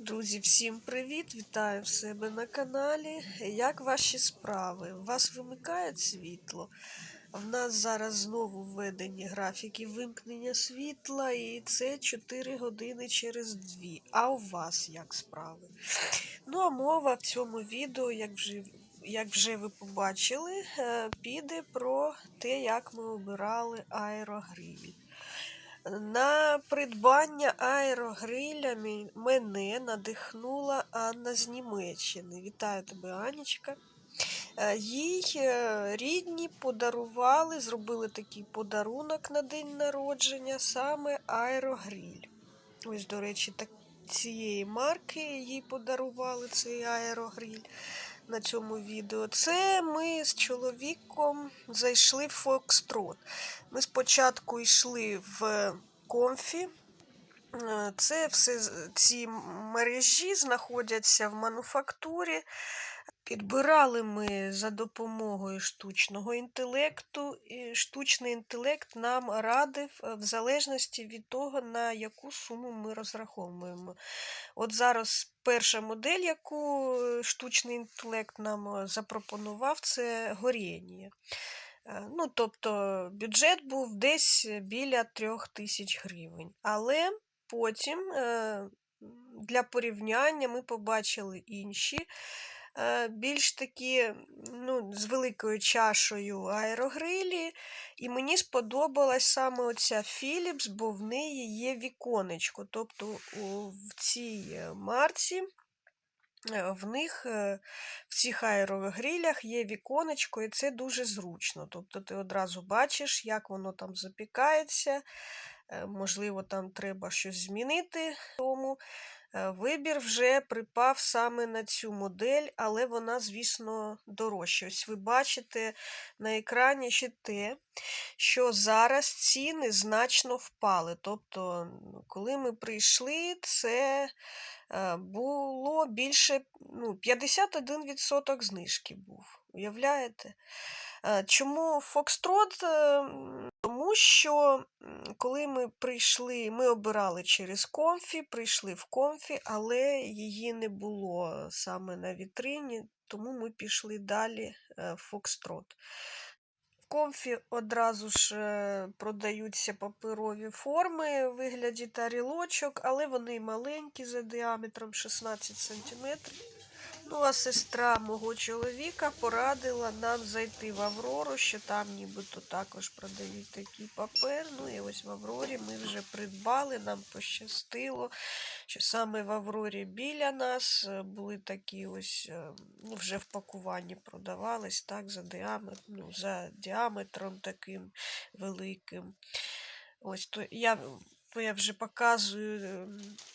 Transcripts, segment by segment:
Друзі, всім привіт! Вітаю в себе на каналі. Як ваші справи? У вас вимикає світло? В нас зараз знову введені графіки вимкнення світла, і це 4 години через 2. А у вас як справи? Ну, а мова в цьому відео, як вже, як вже ви побачили, е, піде про те, як ми обирали аерогриль. На придбання аерогриля мене надихнула Анна з Німеччини. Вітаю тебе, Анічка. Е, Їй е, рідні подарували, зробили такий подарунок на день народження, саме аерогриль. Ось, до речі, так, цієї марки їй подарували цей аерогриль на цьому відео. Це ми з чоловіком зайшли в Фокстрот. Ми спочатку йшли в комфі. Е, Це все ці мережі знаходяться в мануфактурі. Підбирали ми за допомогою штучного інтелекту. І штучний інтелект нам радив е, в залежності від того, на яку суму ми розраховуємо. От зараз перша модель, яку е, штучний інтелект нам е, запропонував, це горіння. Ну, тобто бюджет був десь біля трьох тисяч гривень. Але потім для порівняння ми побачили інші. Е, Більш такі ну, з великою чашою аерогрилі, і мені сподобалась саме оця Philips, бо в неї є віконечко. Тобто в цій е, марці е, в них в цих аерогрилях є віконечко, і це дуже зручно. Тобто ти одразу бачиш, як воно там запікається. Можливо, там треба щось змінити. Тому вибір вже припав саме на цю модель, але вона, звісно, дорожча. Ось ви бачите на екрані ще те, що зараз ціни значно впали. Тобто, ну, коли ми прийшли, це е, було більше ну, 51% знижки був. Уявляєте? Е, Чому Фокстрот? Тому що коли ми прийшли, ми обирали через комфі, прийшли в комфі, але її не було саме на вітрині, тому ми пішли далі е, в Фокстрот. В комфі одразу ж е, продаються паперові форми у вигляді тарілочок, але вони маленькі за діаметром 16 см. Ну, а сестра мого чоловіка порадила нам зайти в Аврору, що там нібито також продають такий папер. Ну і ось в Аврорі ми вже придбали, нам пощастило, що саме в Аврорі біля нас е, були такі ось, е, ну, вже в пакуванні продавались, так, за діаметром, ну, за діаметром таким великим. Ось то я, то я вже показую,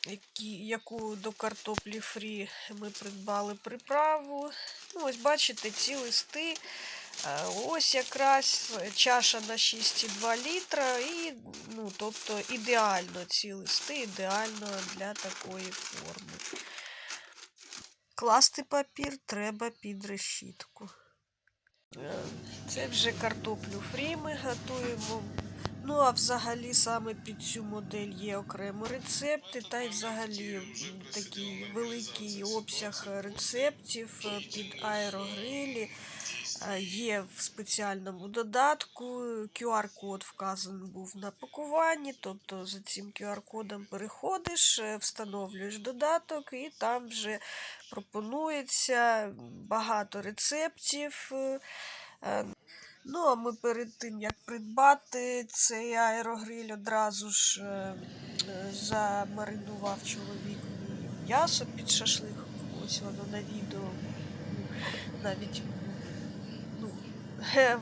які, яку до картоплі фрі ми придбали приправу. Ну, ось бачите, ці листи. е, Ось якраз чаша на 6,2 літра, і, ну, тобто ідеально ці листи, ідеально для такої форми. Класти папір треба під решітку. Е, Це вже картоплю фрі ми готуємо. Ну, а взагалі саме під цю модель є окремо рецепти, та й взагалі такий великий обсяг рецептів е, під аерогрилі. Е, Є в спеціальному додатку. QR-код вказаний був на пакуванні, тобто за цим QR-кодом переходиш, е, встановлюєш додаток, і там вже пропонується багато рецептів. Е, е, Ну, а ми перед тим, як придбати цей аерогриль, одразу ж е, е, замаринував чоловік м'ясо під шашлик. Ось воно на відео. Навіть ну,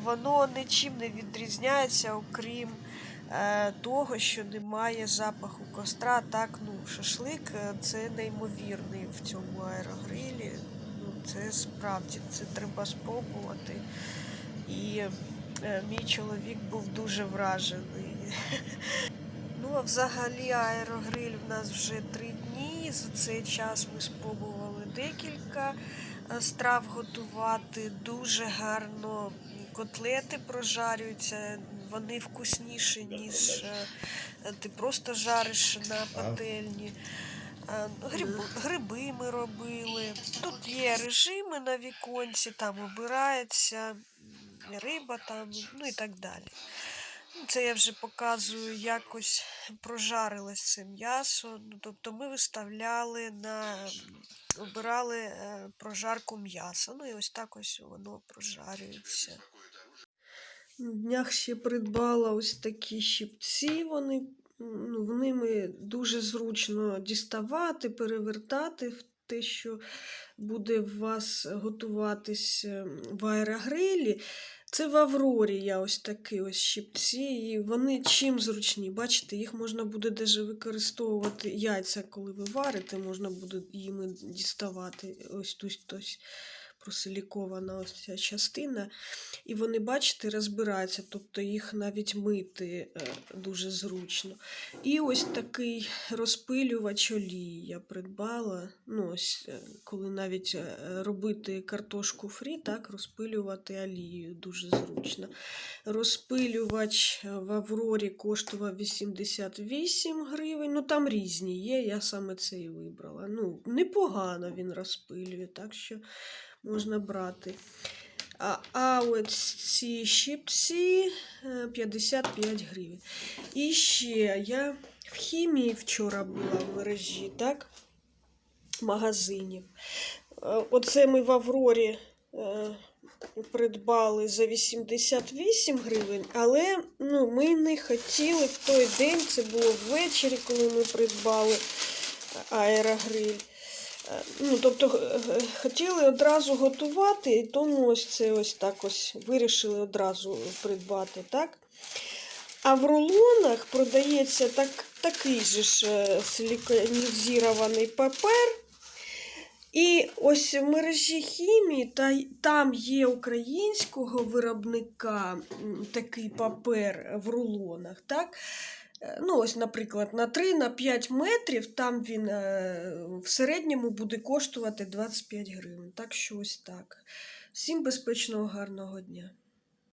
воно нічим не відрізняється, окрім е, того, що немає запаху костра. Так, ну, шашлик е, це неймовірний в цьому аерогрилі. Ну, це справді це треба спробувати. І е, мій чоловік був дуже вражений. Ну, а взагалі аерогриль в нас вже три дні. За цей час ми спробували декілька е, страв готувати. Дуже гарно котлети прожарюються. Вони вкусніші, ніж е, ти просто жариш на пательні. Е, Гриб, гриби ми робили. Тут є режими на віконці, там обирається риба, там, ну і так далі. Ну, Це я вже показую, якось прожарилось це м'ясо. Ну, тобто ми виставляли на обирали е, прожарку м'яса. Ну і ось так ось воно прожарюється. На днях ще придбала ось такі щипці. Вони ну, ними дуже зручно діставати, перевертати в те, що буде в вас готуватись е, в аерогрилі. Це в Аврорі я ось такі ось щипці, і вони чим зручні. Бачите, їх можна буде даже використовувати яйця, коли ви варите, можна буде їми діставати. Ось тут ось просилікована ось ця частина. І вони, бачите, розбираються, тобто їх навіть мити е, дуже зручно. І ось такий розпилювач олії я придбала. Ну, ось, е, коли навіть е, робити картошку фрі, так, розпилювати олією дуже зручно. Розпилювач в Аврорі коштував 88 гривень. Ну там різні є, я саме цей вибрала. Ну, непогано він розпилює, так що можна брати. А, а от ці щипці е, 55 гривень. І ще я в хімії вчора була в мережі, так? Магазинів. Е, Оце ми в Аврорі е, придбали за 88 гривень, але ну, ми не хотіли в той день, це було ввечері, коли ми придбали аерогриль. Е, Ну, тобто хотіли одразу готувати, і тому ось це ось так ось вирішили одразу придбати, так? А в рулонах продається так, такий же ж е, силіконізований папер. І ось в мережі хімії та там є українського виробника такий папер в рулонах. Так? Е, Ну, ось, наприклад, на 3-5 метрів там він е, в середньому буде коштувати 25 гривень. Так що ось так. Всім безпечного, гарного дня.